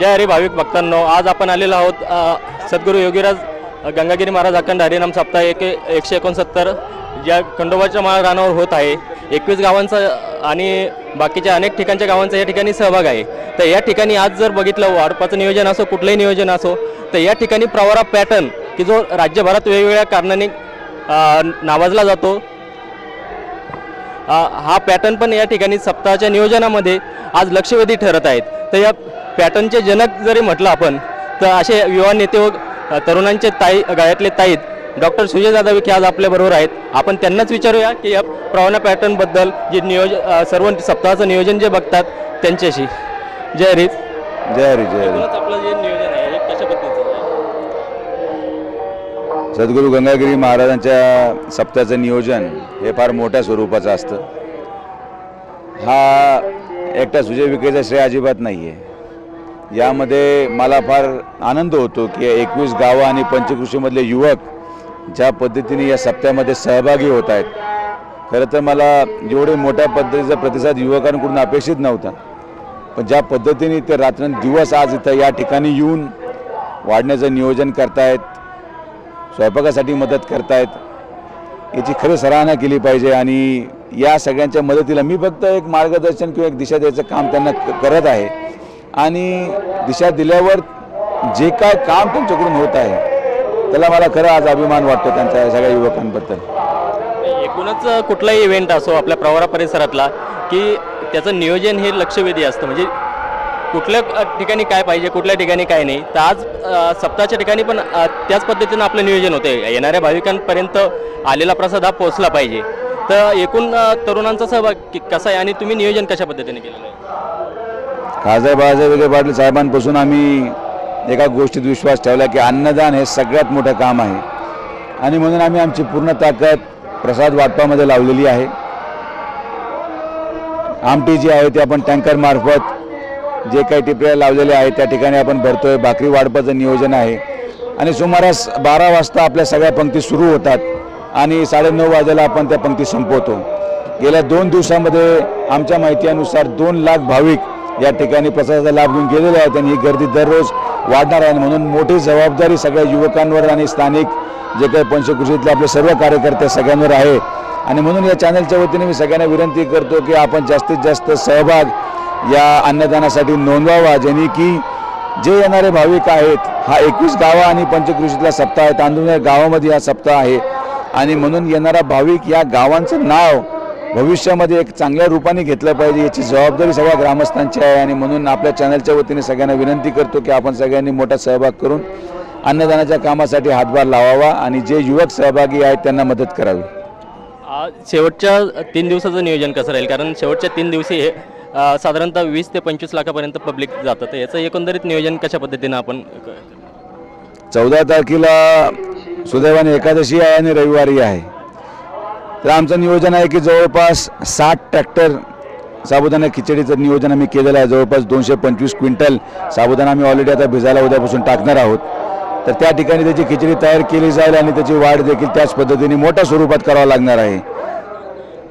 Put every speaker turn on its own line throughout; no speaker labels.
जय हरी भाविक भक्तांनो आज आपण आलेलो आहोत सद्गुरू योगीराज गंगागिरी महाराज अखंड हरिनाम सप्ताह एक एकशे एकोणसत्तर ज्या खंडोबाच्या माळ रानावर होत आहे. एकवीस गावांचा आणि बाकीच्या अनेक ठिकाणच्या गावांचा या ठिकाणी सहभाग आहे. तर या ठिकाणी आज जर बघितलं वाढपाचं नियोजन असो कुठलंही नियोजन असो तर या ठिकाणी प्रवारा पॅटर्न की जो राज्यभरात वेगवेगळ्या कारणाने नावाजला जातो हा हा पॅटर्न पण या ठिकाणी सप्ताहाच्या नियोजनामध्ये आज लक्षवेधी ठरत आहेत. तर या पॅटर्नचे जनक जरी म्हटलं आपण तर असे युवा नेते व तरुणांचे ताई गळ्यातले ताईत डॉक्टर सुजय जाधव विखे आज आपल्याबरोबर आहेत. आपण त्यांनाच विचारूया की या प्रवाना पॅटर्नबद्दल जे नियोजन अ, सर्व सप्ताहाचं नियोजन जे बघतात त्यांच्याशी. जय हरीत
जय हरी जय हरी.
आपलं जे नियोजन आहे हे कशा पद्धतीचं आहे?
सद्गुरू गंगागिरी महाराजांच्या सप्ताहाचं नियोजन हे फार मोठ्या स्वरूपाचं असतं. हा एकटा सुजय विखेचा श्रेय अजिबात नाही आहे यामध्ये मला फार आनंद होतो की एकवीस गावं आणि पंचकृषीमधले युवक ज्या पद्धतीने या सप्त्यामध्ये सहभागी होत आहेत. खरं तर मला एवढे मोठ्या पद्धतीचा प्रतिसाद युवकांकडून अपेक्षित नव्हता. पण ज्या पद्धतीने ते रात्रंदिवस आज इथं या ठिकाणी येऊन वाढण्याचं नियोजन करतायत स्वयंपाकासाठी मदत करतायत याची खरी सराहना केली पाहिजे आणि या सगळ्यांच्या मदतीला मी फक्त एक मार्गदर्शन किंवा एक दिशा द्यायचं काम त्यांना करत आहे. आणि दिशा दिल्यावर जे काय काम त्यांच्याकडून होत आहे त्याला मला खरं आज अभिमान वाटतो त्यांच्या या सगळ्या युवकांबद्दल.
एकूणच कुठलाही इव्हेंट असो आपल्या प्रवारा परिसरातला की त्याचं नियोजन हे लक्षवेधी असतं. म्हणजे कुठल्या ठिकाणी काय पाहिजे कुठल्या ठिकाणी काय नाही तर आज सप्ताहाच्या ठिकाणी पण त्याच पद्धतीनं आपलं नियोजन होते येणाऱ्या भाविकांपर्यंत आलेला प्रसाद हा पोहोचला पाहिजे. तर एकूण तरुणांचा सहभाग कसा आहे आणि तुम्ही नियोजन कशा पद्धतीने केलेलं आहे?
खासदार बाळासाहेब विखे पाटील साहेबांपासून आम्ही एका गोष्टीत विश्वास ठेवला की अन्नदान हे सगळ्यात मोठं काम आहे. आणि म्हणून आम्ही आमची पूर्ण ताकद प्रसाद वाटपामध्ये लावलेली आहे. आमटी जी आहे ती आपण टँकरमार्फत जे काही टिपऱ्या लावलेले आहे त्या ठिकाणी आपण भरतोय. भाकरी वाटपाचं नियोजन आहे. आणि सुमारास बारा वाजता आपल्या सगळ्या पंक्ती सुरू होतात आणि साडेनऊ वाजेला आपण त्या पंक्ती संपवतो. गेल्या दोन दिवसामध्ये आमच्या माहितीनुसार दोन लाख भाविक या ठिकाणी प्रसादाचा लाभ घेऊन गेलेले आहेत आणि ही गर्दी दररोज वाढणार आहे. आणि म्हणून मोठी जबाबदारी सगळ्या युवकांवर आणि स्थानिक जे काही पंचकृषीतले आपले सर्व कार्यकर्ते सगळ्यांवर आहे. आणि म्हणून या चॅनलच्या वतीने मी सगळ्यांना विनंती करतो की आपण जास्तीत जास्त सहभाग या अन्नदानासाठी नोंदवावा. जेणे की जे येणारे भाविक आहेत हा एकवीस गावा आणि पंचकृषीतला सप्ताह आहे. तांदूळ या गावामध्ये हा सप्ताह आहे. आणि म्हणून येणारा भाविक या गावांचं नाव भविष्यामध्ये एक चांगल्या रूपाने घेतलं पाहिजे याची जबाबदारी सगळ्या ग्रामस्थांची आहे आणि म्हणून आपल्या चॅनलच्या वतीने सगळ्यांना विनंती करतो की आपण सगळ्यांनी मोठा सहभाग करून अन्नदानाच्या कामासाठी हातभार लावावा आणि जे युवक सहभागी आहेत त्यांना मदत करावी.
आज शेवटच्या तीन दिवसाचं नियोजन कसं राहील? कारण शेवटच्या तीन दिवशी हे साधारणतः वीस ते पंचवीस लाखापर्यंत पब्लिक जातं. तर याचं एकंदरीत नियोजन कशा पद्धतीनं आपण
चौदा तारखेला सुदैवाने एकादशी आहे आणि रविवारी आहे. तर आमचं नियोजन आहे की जवळपास साठ ट्रॅक्टर साबुदाणा खिचडीचं नियोजन आम्ही केलेलं आहे. जवळपास दोनशे पंचवीस क्विंटल साबुदाणा आम्ही ऑलरेडी आता भिजायला उद्यापासून टाकणार आहोत. तर त्या ठिकाणी त्याची खिचडी तयार केली जाईल आणि त्याची वाढ देखील त्याच पद्धतीने मोठ्या स्वरूपात करावं लागणार आहे.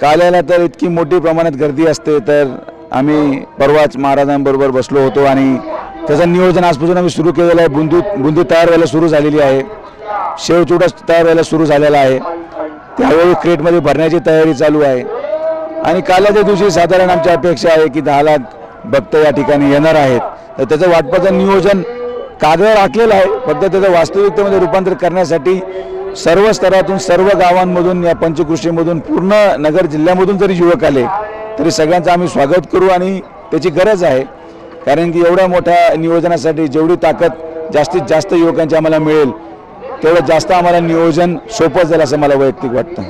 काल्याला तर इतकी मोठी प्रमाणात गर्दी असते तर आम्ही परवाच महाराजांबरोबर बसलो होतो आणि त्याचं नियोजन आजपासून आम्ही सुरू केलेलं आहे. बुंदू बुंदी तयार व्हायला सुरू झालेली आहे. शेवचुडा तयार व्हायला सुरू झालेला आहे. त्यावेळी क्रेटमध्ये भरण्याची तयारी चालू आहे. आणि कालाच्या दिवशी साधारण आमची अपेक्षा आहे की दहा लाख भक्त या ठिकाणी येणार आहेत. तर त्याचं वाटपाचं नियोजन कागदावर आखलेलं आहे फक्त त्याचं वास्तविकतेमध्ये रूपांतर करण्यासाठी सर्व स्तरातून सर्व गावांमधून या पंचकृषीमधून पूर्ण नगर जिल्ह्यामधून जरी युवक आले तरी सगळ्यांचं आम्ही स्वागत करू आणि त्याची गरज आहे. कारण की एवढ्या मोठ्या नियोजनासाठी जेवढी ताकद जास्तीत जास्त युवकांची आम्हाला मिळेल तेवढं जास्त आम्हाला नियोजन सोपं जाईल असं मला वैयक्तिक वाटतं.